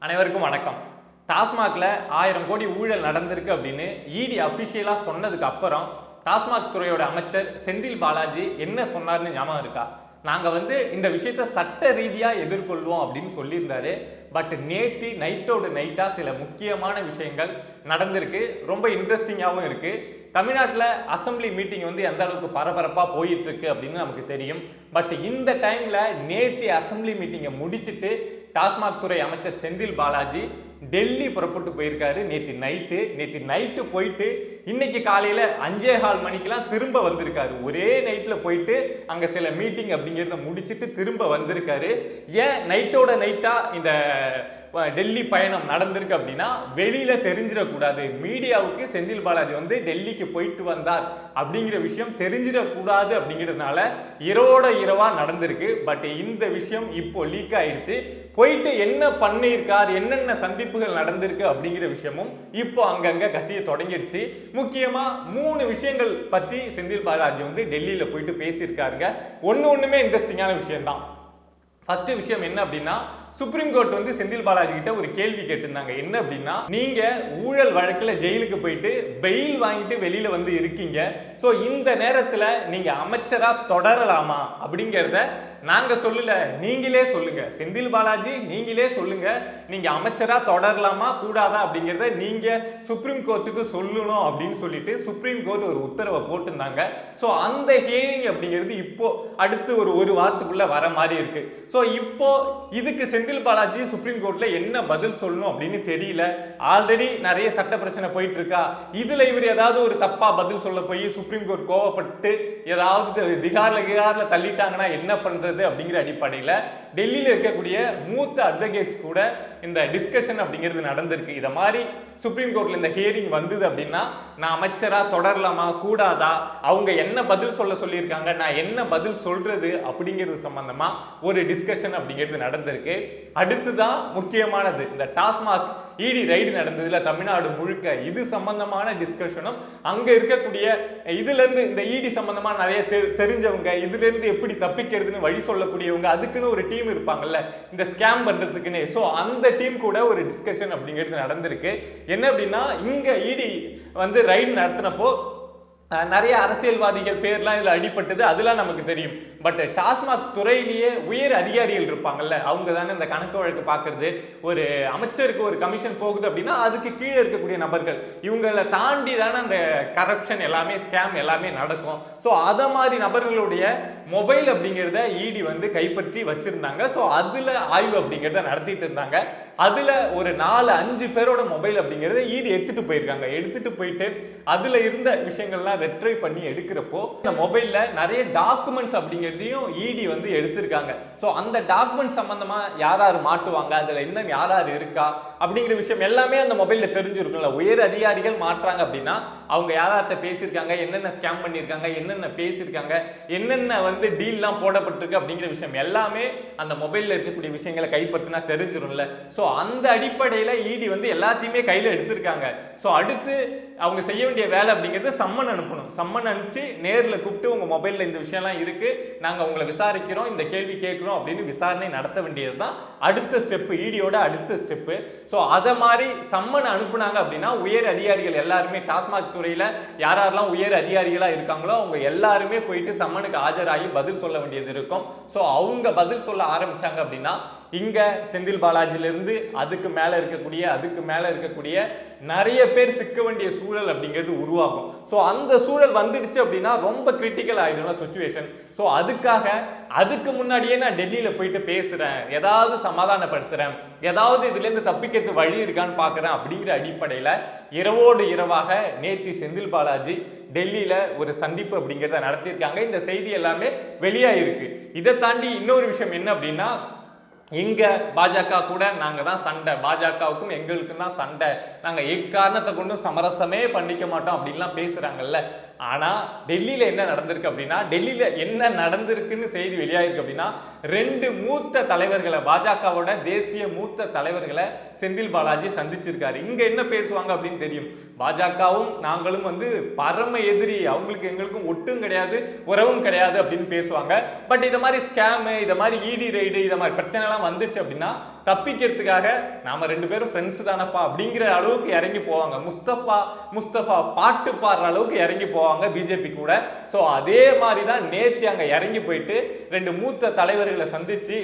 அனைவருக்கும் வணக்கம். டாஸ்மாகில் ஆயிரம் கோடி ஊழல் நடந்திருக்கு அப்படின்னு இடி அஃபிஷியலாக சொன்னதுக்கு அப்புறம் டாஸ்மாக் துறையோட அமைச்சர் செந்தில் பாலாஜி என்ன சொன்னார்னு ஞாபகம் இருக்கா? நாங்கள் வந்து இந்த விஷயத்த சட்ட ரீதியாக எதிர்கொள்வோம் அப்படின்னு சொல்லியிருந்தாரு. பட் நேற்று நைட்டோட நைட்டாக சில முக்கியமான விஷயங்கள் நடந்திருக்கு. ரொம்ப இன்ட்ரெஸ்டிங்காகவும் இருக்கு. தமிழ்நாட்டில் அசெம்பிளி மீட்டிங் வந்து எந்த அளவுக்கு பரபரப்பாக போயிட்டு இருக்கு அப்படின்னு நமக்கு தெரியும். பட் இந்த டைமில் நேற்று அசெம்பிளி மீட்டிங்கை முடிச்சிட்டு டாஸ்மாக் துறை அமைச்சர் செந்தில் பாலாஜி டெல்லி புறப்பட்டு போயிருக்காரு. நேற்று நைட்டு நேற்று நைட்டு போயிட்டு இன்னைக்கு காலையில் அஞ்சே கால் மணிக்கெலாம் திரும்ப வந்திருக்காரு. ஒரே நைட்டில் போயிட்டு அங்கே சில மீட்டிங் அப்படிங்கிறத முடிச்சிட்டு திரும்ப வந்திருக்காரு. ஏன் நைட்டோட நைட்டாக இந்த டெல்லி பயணம் நடந்திருக்கு அப்படின்னா வெளியில் தெரிஞ்சிடக்கூடாது. மீடியாவுக்கு செந்தில் பாலாஜி வந்து டெல்லிக்கு போயிட்டு வந்தார் அப்படிங்கிற விஷயம் தெரிஞ்சிடக்கூடாது அப்படிங்கிறதுனால இரவோட இரவாக நடந்திருக்கு. பட் இந்த விஷயம் இப்போ லீக் ஆயிடுச்சு. போயிட்டு என்ன பண்ணியிருக்கார் என்னென்ன சந்திப்புகள் நடந்திருக்கு அப்படிங்கிற விஷயமும் இப்போ அங்கங்கே கசிய தொடங்கிடுச்சு. முக்கியமாக மூணு விஷயங்கள் பற்றி செந்தில் பாலாஜி வந்து டெல்லியில் போயிட்டு பேசியிருக்காருங்க. ஒன்று ஒன்றுமே இன்ட்ரெஸ்டிங்கான விஷயம்தான். ஃபஸ்ட்டு விஷயம் என்ன அப்படின்னா சுப்ரீம் கோர்ட் வந்து செந்தில் பாலாஜி கிட்ட ஒரு கேள்வி கேட்டிருந்தாங்க. என்ன அப்படின்னா நீங்க ஊழல் வழக்கில் ஜெயிலுக்கு போயிட்டு பெயில் வாங்கிட்டு வெளியில வந்து இருக்கீங்க. ஸோ இந்த நேரத்துல நீங்க அமைச்சரா தொடரலாமா அப்படிங்கிறத நாங்க சொல்லல. நீங்களே சொல்லுங்க. செந்தில் பாலாஜி நீங்களே சொல்லுங்க. நீங்க அமைச்சரா தொடரலாமா கூடாதா அப்படிங்கிறத நீங்க சுப்ரீம் கோர்ட்டுக்கு சொல்லணும் அப்படின்னு சொல்லிட்டு சுப்ரீம் கோர்ட் ஒரு உத்தரவை போட்டிருந்தாங்க. ஸோ அந்த ஹியரிங் அப்படிங்கிறது இப்போ அடுத்து ஒரு ஒரு வாரத்துக்குள்ள வர மாதிரி இருக்கு. ஸோ இப்போ இதுக்கு செந்தில் பாலாஜி சுப்ரீம் கோர்ட்ல என்ன பதில் சொல்லணும் அப்படின்னு தெரியல. ஆல்ரெடி நிறைய சட்ட பிரச்சனை போயிட்டு இருக்கா இதுல இவர் ஏதாவது ஒரு தப்பா பதில் சொல்ல போய் சுப்ரீம் கோர்ட் கோவப்பட்டு ஏதாவது திகார்ல கிகார்ல தள்ளிட்டாங்கன்னா என்ன பண்றது அப்படிங்கிற அடிப்படையில டெல்லியில இருக்கக்கூடிய மூத்த அட்வொகேட்ஸ் கூட இந்த டிஸ்கஷன் அப்படிங்கிறது நடந்திருக்கு. இதை மாதிரி சுப்ரீம் கோர்ட்ல இந்த ஹியரிங் வந்தது அப்படின்னா நான் அமைச்சரா தொடரலாமா கூடாதா அவங்க என்ன பதில் சொல்ல சொல்லியிருக்காங்க நான் என்ன பதில் சொல்றது அப்படிங்கிறது சம்பந்தமா ஒரு டிஸ்கஷன் அப்படிங்கிறது நடந்திருக்கு. அடுத்துதான் முக்கியமானது. இந்த டாஸ்மாக் இடி ரைடு நடந்ததுல தமிழ்நாடு முழுக்க இது சம்பந்தமான டிஸ்கஷனும் அங்க இருக்கக்கூடிய இதுல இருந்து இந்த இடி சம்பந்தமா நிறைய தெ- தெரிஞ்சவங்க இதுல இருந்து எப்படி தப்பிக்கிறதுன்னு வழி சொல்லக்கூடியவங்க அதுக்குன்னு ஒரு டீம் இருப்பாங்கல்ல இந்த ஸ்கேம் பண்றதுக்குன்னு. ஸோ அந்த டீம் கூட ஒரு டிஸ்கஷன் அப்படிங்கிறது நடந்திருக்கு. என்ன அப்படின்னா இங்க இடி வந்து ரைடு நடத்தினப்போ நிறைய அரசியல்வாதிகள் பேர்லாம் இதுல அடிபட்டது அதெல்லாம் நமக்கு தெரியும். பட் டாஸ்மாக் துறையிலேயே உயர் அதிகாரிகள் இருப்பாங்கல்ல அவங்க தானே இந்த கணக்கு வழக்கு பார்க்கறது. ஒரு அமைச்சருக்கு ஒரு கமிஷன் போகுது அப்படின்னா அதுக்கு கீழே இருக்கக்கூடிய நபர்கள் இவங்களை தாண்டி தானே அந்த கரப்ஷன் எல்லாமே ஸ்கேம் எல்லாமே நடக்கும். ஸோ அதை மாதிரி நபர்களுடைய மொபைல் அப்படிங்கிறத இடி வந்து கைப்பற்றி வச்சுருந்தாங்க. ஸோ அதில் ஆய்வு அப்படிங்கிறத நடத்திட்டு இருந்தாங்க. அதில் ஒரு நாலு அஞ்சு பேரோட மொபைல் அப்படிங்கிறத ஈடு எடுத்துகிட்டு போயிருக்காங்க. எடுத்துகிட்டு போயிட்டு அதில் இருந்த விஷயங்கள்லாம் ரெட்ரை பண்ணி எடுக்கிறப்போ இந்த மொபைலில் நிறைய டாக்குமெண்ட்ஸ் அப்படிங்கிறதையும் இடி வந்து எடுத்திருக்காங்க. ஸோ அந்த டாக்குமெண்ட் சம்மந்தமாக யார் யார் மாட்டுவாங்க? அதில் இன்னும் யார் யார் இருக்கா? அப்படிங்கிற விஷயம் எல்லாமே அந்த மொபைலில் தெரிஞ்சிருக்கும்ல. உயர் அதிகாரிகள் மாட்டுறாங்க அப்படின்னா அவங்க யார்கிட்ட பேசியிருக்காங்க? என்னென்ன ஸ்கேம் பண்ணியிருக்காங்க? என்னென்ன பேசியிருக்காங்க? என்னென்ன வந்து டீல்லாம் போடப்பட்டிருக்கு அப்படிங்கிற விஷயம் எல்லாமே அந்த மொபைலில் இருக்கக்கூடிய விஷயங்களை கைப்பற்றினா தெரிஞ்சிரும்ல. ஸோ அந்த அடிப்படையில் இடி வந்து எல்லாத்தையுமே கையில் எடுத்திருக்காங்க. ஸோ அடுத்து அவங்க செய்ய வேண்டிய வேலை அப்படிங்கிறது சம்மன் அனுப்பணும். சம்மன் அனுப்பிச்சு நேரில் கூப்பிட்டு உங்கள் மொபைலில் இந்த விஷயம்லாம் இருக்குது நாங்கள் உங்களை விசாரிக்கிறோம் இந்த கேள்வி கேட்குறோம் அப்படின்னு விசாரணை நடத்த வேண்டியது தான் அடுத்த ஸ்டெப்பு ஈடியோட அடுத்த ஸ்டெப்பு ஸோ அதை மாதிரி சம்மன் அனுப்புனாங்க அப்படின்னா உயர் அதிகாரிகள் எல்லாருமே டாஸ்மாக் துறையில் யார் யாரெல்லாம் உயர் அதிகாரிகளாக இருக்காங்களோ அவங்க எல்லாருமே போயிட்டு சம்மனுக்கு ஆஜராகி பதில் சொல்ல வேண்டியது இருக்கும். ஸோ அவங்க பதில் சொல்ல ஆரம்பித்தாங்க அப்படின்னா இங்கே செந்தில் பாலாஜிலிருந்து அதுக்கு மேலே இருக்கக்கூடிய அதுக்கு மேலே இருக்கக்கூடிய நிறைய பேர் சிக்க வேண்டிய சூழல் அப்படிங்கிறது உருவாகும். ஸோ அந்த சூழல் வந்துடுச்சு அப்படின்னா ரொம்ப கிரிட்டிக்கல் ஆயிடும்ல சுச்சுவேஷன் ஸோ அதுக்காக அதுக்கு முன்னாடியே நான் டெல்லியில் போயிட்டு பேசுகிறேன் ஏதாவது சமாதானப்படுத்துகிறேன் ஏதாவது இதுலேருந்து தப்பிக்கிறது வழி இருக்கான்னு பார்க்குறேன் அப்படிங்கிற அடிப்படையில் இரவோடு இரவாக நேத்தி செந்தில் பாலாஜி டெல்லியில் ஒரு சந்திப்பு அப்படிங்கிறத நடத்தியிருக்காங்க. இந்த செய்தி எல்லாமே வெளியாகிருக்கு இதை தாண்டி இன்னொரு விஷயம் என்ன அப்படின்னா இங்கே பாஜக கூட நாங்கள் தான் சண்டை. பாஜகவுக்கும் எங்களுக்கும் தான் சண்டை. நாங்கள் எக்காரணத்தை கொண்டும் சமரசமே பண்ணிக்க மாட்டோம் அப்படின்லாம் பேசுகிறாங்கல்ல ஆனால் டெல்லியில் என்ன நடந்திருக்கு அப்படின்னா டெல்லியில் என்ன நடந்திருக்குன்னு செய்தி வெளியாயிருக்கு அப்படின்னா ரெண்டு மூத்த தலைவர்களை பாஜகவோட தேசிய மூத்த தலைவர்களை செந்தில் பாலாஜி சந்திச்சிருக்காரு. இங்கே என்ன பேசுவாங்க அப்படின்னு தெரியும். பாஜகவும் நாங்களும் வந்து பரம எதிரி. அவங்களுக்கு எங்களுக்கும் ஒட்டும் கிடையாது உறவும் கிடையாது அப்படின்னு பேசுவாங்க. பட் இதை மாதிரி ஸ்கேமு இதை மாதிரி இடி ரைடு இதை மாதிரி பிரச்சனைலாம் வந்துருச்சு அப்படின்னா தப்பிக்கிறதுக்காக நாம ரெண்டு பேரும் ஃப்ரெண்ட்ஸ் தானப்பா அப்படிங்கிற அளவுக்கு இறங்கி போவாங்க. முஸ்தபா முஸ்தபா பாட்டு பாடுற அளவுக்கு இறங்கி போவாங்க பிஜேபி கூட. ஸோ அதே மாதிரி தான் நேத்தி அங்கே இறங்கி போயிட்டு ரெண்டு மூத்த தலைவர்களை சந்திச்சு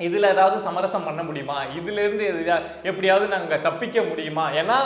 இதில் ஏதாவது சமரசம் பண்ண முடியுமா? இதுலேருந்து எப்படியாவது நாங்கள் தப்பிக்க முடியுமா? ஏன்னா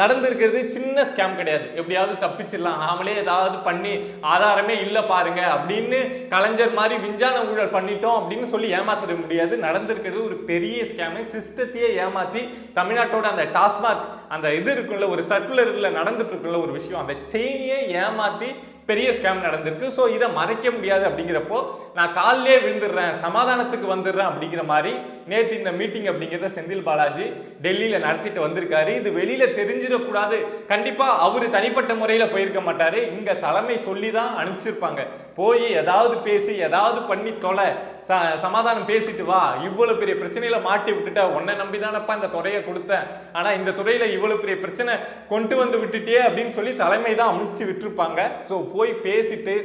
நடந்திருக்கிறது சின்ன ஸ்கேம் கிடையாது. எப்படியாவது தப்பிச்சிடலாம். நாமளே ஏதாவது பண்ணி ஆதாரமே இல்லை பாருங்க அப்படின்னு கலைஞர் மாதிரி விஞ்ஞான ஊழல் பண்ணிட்டோம் அப்படின்னு சொல்லி ஏமாத்திட முடியாது. நடந்திருக்கிறது ஒரு பெரிய ஸ்கேமு சிஸ்டத்தையே ஏமாத்தி தமிழ்நாட்டோட அந்த டாஸ்மாக் அந்த இது இருக்குள்ள ஒரு சர்க்குலரில் நடந்துட்டு இருக்குள்ள ஒரு விஷயம் அந்த செயினியே ஏமாத்தி பெரிய ஸ்கேம் நடந்திருக்கு. ஸோ இதை மறைக்க முடியாது அப்படிங்கிறப்போ நான் காலிலே விழுந்துடுறேன் சமாதானத்துக்கு வந்துடுறேன் அப்படிங்கிற மாதிரி நேற்று இந்த மீட்டிங் அப்படிங்கிறத செந்தில் பாலாஜி டெல்லியில் நடத்திட்டு வந்திருக்காரு. இது வெளியில் தெரிஞ்சிடக்கூடாது. கண்டிப்பாக அவர் தனிப்பட்ட முறையில் போயிருக்க மாட்டார். இங்கே தலைமை சொல்லி தான் அனுப்பிச்சிருப்பாங்க. போய் ஏதாவது பேசி ஏதாவது பண்ணி தொலை. ச சமாதானம் பேசிட்டு வா. இவ்வளோ பெரிய பிரச்சனையில் மாட்டி விட்டுட்ட. உன்னை நம்பி தானப்பா இந்த துறையை கொடுத்தேன். ஆனால் இந்த துறையில் இவ்வளோ பெரிய பிரச்சனை கொண்டு வந்து விட்டுட்டே அப்படின்னு சொல்லி தலைமை தான் அமுச்சு விட்டுருப்பாங்க. ஸோ போய் பேசிட்டு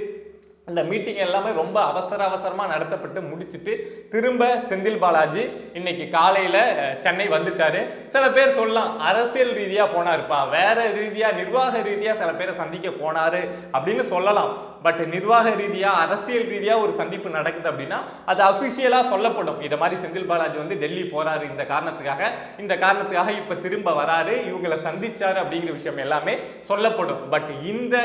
இந்த மீட்டிங் எல்லாமே ரொம்ப அவசர அவசரமாக நடத்தப்பட்டு முடிச்சிட்டு திரும்ப செந்தில் பாலாஜி இன்னைக்கு காலையில் சென்னை வந்துட்டாரு. சில பேர் சொல்லலாம் அரசியல் ரீதியா போனாருப்பா வேற ரீதியாக நிர்வாக ரீதியாக சில பேரை சந்திக்க போனாரு அப்படின்னு சொல்லலாம். பட் நிர்வாக ரீதியாக அரசியல் ரீதியாக ஒரு சந்திப்பு நடக்குது அப்படின்னா அது அஃபிஷியலாக சொல்லப்படும். இதை மாதிரி செந்தில் பாலாஜி வந்து டெல்லி போகிறாரு இந்த காரணத்துக்காக இந்த காரணத்துக்காக இப்போ திரும்ப வராரு. இவங்களை சந்திச்சார் அப்படிங்கிற விஷயம் எல்லாமே சொல்லப்படும். பட் இந்த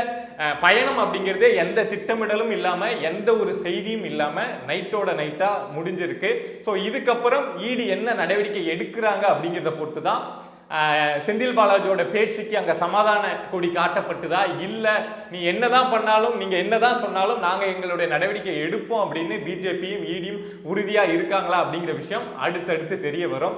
பயணம் அப்படிங்கிறது எந்த திட்டமிடலும் இல்லாமல் எந்த ஒரு செய்தியும் இல்லாமல் நைட்டோட நைட்டாக முடிஞ்சிருக்கு. ஸோ இதுக்கப்புறம் ஈடு என்ன நடவடிக்கை எடுக்கிறாங்க அப்படிங்கிறத பொறுத்து தான் செந்தில் பாலாஜியோட பேச்சுக்கு அங்கே சமாதான கொடி காட்டப்பட்டுதா? இல்லை நீ என்ன தான் பண்ணாலும் நீங்க என்னதான் சொன்னாலும் நாங்கள் எங்களுடைய நடவடிக்கை எடுப்போம் அப்படின்னு பிஜேபியும் ஈடியும் உறுதியாக இருக்காங்களா அப்படிங்கிற விஷயம் அடுத்தடுத்து தெரிய வரும்.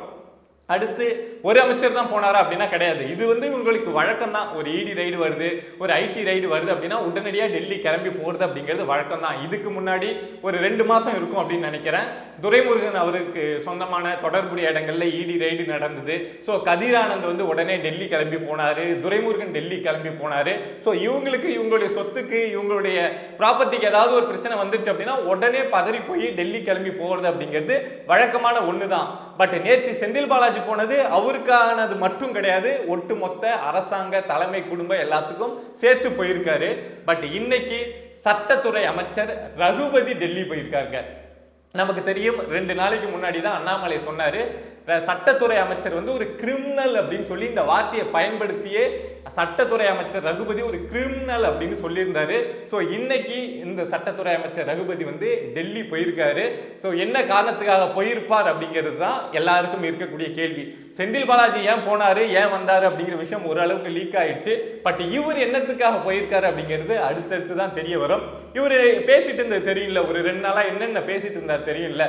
அடுத்து ஒரு அமைச்சர் தான் போனாரா அப்படின்னா கிடையாது. இது வந்து உங்களுக்கு வழக்கம் தான். ஒரு இடி ரைடு வருது ஒரு ஐடி ரைடு வருது அப்படின்னா உடனடியாக டெல்லி கிளம்பி போகிறது அப்படிங்கிறது வழக்கம் தான். இதுக்கு முன்னாடி ஒரு ரெண்டு மாதம் இருக்கும் அப்படின்னு நினைக்கிறேன். துரைமுருகன் அவருக்கு சொந்தமான தொடர்புடைய இடங்களில் இடி ரைடு நடந்தது. ஸோ கதிரானந்த் வந்து உடனே டெல்லி கிளம்பி போனார். துரைமுருகன் டெல்லி கிளம்பி போனாரு. ஸோ இவங்களுக்கு இவங்களுடைய சொத்துக்கு இவங்களுடைய ப்ராப்பர்ட்டிக்கு ஏதாவது ஒரு பிரச்சனை வந்துருச்சு அப்படின்னா உடனே பதறி போய் டெல்லி கிளம்பி போகிறது அப்படிங்கிறது வழக்கமான ஒன்று தான் பட் நேற்று செந்தில் பாலாஜி போனது அவருக்கானது மட்டும் கிடையாது. ஒட்டுமொத்த அரசாங்க தலைமை குடும்பம் எல்லாத்துக்கும் சேர்த்து போயிருக்காரு. பட் இன்னைக்கு சட்டத்துறை அமைச்சர் ரகுபதி டெல்லி போயிருக்காருங்க. நமக்கு தெரியும் ரெண்டு நாளைக்கு முன்னாடி தான் அண்ணாமலை சொன்னாரு. சட்டத்துறை அமைச்சர் வந்து ஒரு கிரிமினல் அப்படின்னு சொல்லி இந்த வார்த்தையை பயன்படுத்தியே சட்டத்துறை அமைச்சர் ரகுபதி ஒரு கிரிமினல் அப்படின்னு சொல்லியிருந்தாரு. ஸோ இன்னைக்கு இந்த சட்டத்துறை அமைச்சர் ரகுபதி வந்து டெல்லி போயிருக்காரு. ஸோ என்ன காரணத்துக்காக போயிருப்பார் அப்படிங்கிறது தான் எல்லாருக்கும் இருக்கக்கூடிய கேள்வி. செந்தில் பாலாஜி ஏன் போனாரு ஏன் வந்தாரு அப்படிங்கிற விஷயம் ஓரளவுக்கு லீக் ஆயிடுச்சு. பட் இவர் என்னத்துக்காக போயிருக்காரு அப்படிங்கிறது அடுத்தடுத்து தான் தெரிய வரும். இவர் பேசிட்டு இருந்தது தெரியும்ல ஒரு ரெண்டு நாளாக என்னென்ன பேசிட்டு இருந்தார் தெரியும்ல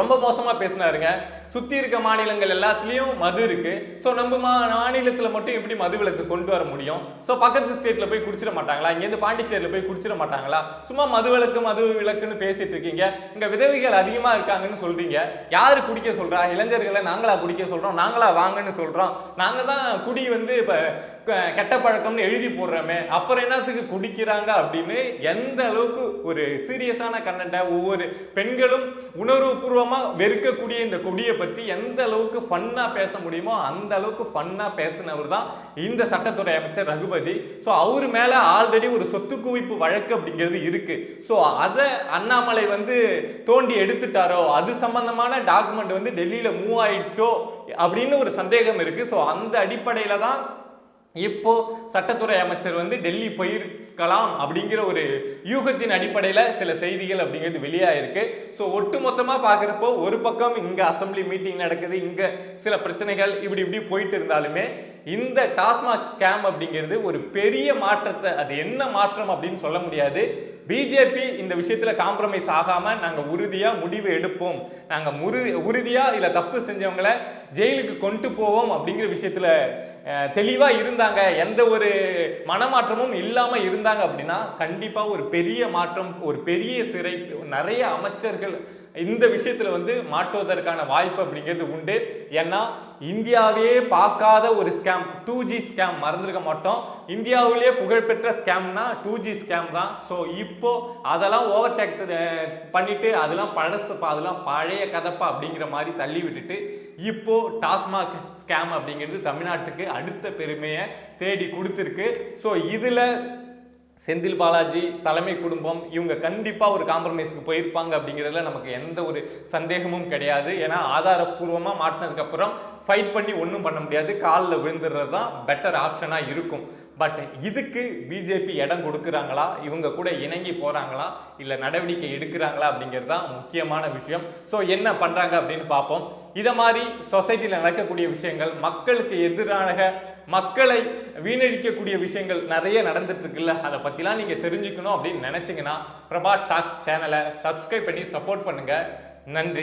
ரொம்ப மோசமா பேசினாருங்க. சுற்றி இருக்க மாநிலங்கள் எல்லாத்துலேயும் மது இருக்குது ஸோ நம்ம மா மாநிலத்தில் மட்டும் எப்படி மது விலக்கு கொண்டு வர முடியும்? ஸோ பக்கத்து ஸ்டேட்டில் போய் குடிச்சிட மாட்டாங்களா? இங்கேருந்து பாண்டிச்சேரியில் போய் குடிச்சிட மாட்டாங்களா? சும்மா மது விளக்கு மது விலக்குன்னு பேசிட்டு இருக்கீங்க. இங்கே விதவைகள் அதிகமாக இருக்காங்கன்னு சொல்கிறீங்க யார் குடிக்க சொல்கிறா இளைஞர்களை நாங்களாக குடிக்க சொல்கிறோம் நாங்களாக வாங்கன்னு சொல்கிறோம் நாங்கள் தான் குடி வந்து இப்போ க- கெட்ட பழக்கம்னு எழுதி போடுறோமே. அப்புறம் என்னத்துக்கு குடிக்கிறாங்க அப்படின்னு எந்த அளவுக்கு ஒரு சீரியஸான கண்டென்ட்டை ஒவ்வொரு பெண்களும் உணர்வுபூர்வமாக வெறுக்கக்கூடிய இந்த கொடியை பற்றி எந்த அளவுக்கு ஃபன்னாக பேச முடியுமோ அந்த அளவுக்கு ஃபன்னாக பேசினவர் தான் இந்த சட்டத்துறை அமைச்சர் ரகுபதி. ஸோ அவர் மேலே ஆல்ரெடி ஒரு சொத்து குவிப்பு வழக்கு அப்படிங்கிறது இருக்கு. ஸோ அதை அண்ணாமலை வந்து தோண்டி எடுத்துட்டாரோ அது சம்பந்தமான டாக்குமெண்ட் வந்து டெல்லியில் மூவ் ஆயிடுச்சோ அப்படின்னு ஒரு சந்தேகம் இருக்கு. ஸோ அந்த அடிப்படையில் தான் இப்போ சட்டத்துறை அமைச்சர் வந்து டெல்லி போயிருக்கலாம் அப்படிங்கிற ஒரு யூகத்தின் அடிப்படையில் சில செய்திகள் அப்படிங்கிறது வெளியாயிருக்கு. ஸோ ஒட்டுமொத்தமாக பார்க்குறப்போ ஒரு பக்கம் இங்கே அசெம்பிளி மீட்டிங் நடக்குது இங்கே சில பிரச்சனைகள் இப்படி இப்படி போயிட்டு இருந்தாலுமே இந்த டாஸ்மாக் ஸ்கேம் அப்படிங்கிறது ஒரு பெரிய மாற்றத்தை அது என்ன மாற்றம் அப்படின்னு சொல்ல முடியாது. பிஜேபி இந்த விஷயத்தில் காம்ப்ரமைஸ் ஆகாமல் நாங்கள் உறுதியாக முடிவு எடுப்போம். நாங்கள் முரு உறுதியாக இதில் தப்பு செஞ்சவங்கள ஜெயிலுக்கு கொண்டு போவோம் அப்படிங்கிற விஷயத்தில் தெளிவாக இருந்தாங்க. எந்த ஒரு மனமாற்றமும் இல்லாமல் இருந்தாங்க அப்படின்னா கண்டிப்பாக ஒரு பெரிய மாற்றம் ஒரு பெரிய சிறை நிறைய அமைச்சர்கள் இந்த விஷயத்தில் வந்து மாட்டுவதற்கான வாய்ப்பு அப்படிங்கிறது உண்டு. ஏன்னா இந்தியாவே பார்க்காத ஒரு ஸ்கேம் டூ ஜி ஸ்கேம் மறந்துருக்க மாட்டோம். இந்தியாவிலேயே புகழ்பெற்ற ஸ்கேம்னா டூ ஜி ஸ்கேம் தான். ஸோ இப்போ அதெல்லாம் ஓவர் டேக் பண்ணிட்டு அதெல்லாம் பழசுப்பா அதெல்லாம் பழைய கதப்பா அப்படிங்கிற மாதிரி தள்ளி விட்டுட்டு இப்போ டாஸ்மாக் ஸ்கேம் அப்படிங்கிறது தமிழ்நாட்டுக்கு அடுத்த பெருமையை தேடி கொடுத்துருக்கு. ஸோ இதில் செந்தில் பாலாஜி தலைமை குடும்பம் இவங்க கண்டிப்பாக ஒரு காம்ப்ரமைஸுக்கு போயிருப்பாங்க அப்படிங்கிறதுல நமக்கு எந்த ஒரு சந்தேகமும் கிடையாது. ஏன்னா ஆதாரப்பூர்வமாக மாட்டினதுக்கப்புறம் ஃபைட் பண்ணி ஒன்றும் பண்ண முடியாது. காலில் விழுந்துடுறது தான் பெட்டர் ஆப்ஷனாக இருக்கும். பட் இதுக்கு பிஜேபி இடம் கொடுக்குறாங்களா? இவங்க கூட இணங்கி போகிறாங்களா இல்லை நடவடிக்கை எடுக்கிறாங்களா அப்படிங்கிறது தான் முக்கியமான விஷயம். ஸோ என்ன பண்ணுறாங்க அப்படின்னு பார்ப்போம். இதை மாதிரி சொசைட்டியில் நடக்கக்கூடிய விஷயங்கள் மக்களுக்கு எதிரான மக்களை வீணடிக்கக்கூடிய விஷயங்கள் நிறைய நடந்துட்டு இருக்குல்ல அதை பற்றிலாம் நீங்கள் தெரிஞ்சுக்கணும் அப்படின்னு நினச்சிங்கன்னா பிரபா டாக் சேனலை சப்ஸ்கிரைப் பண்ணி சப்போர்ட் பண்ணுங்கள் நன்றி.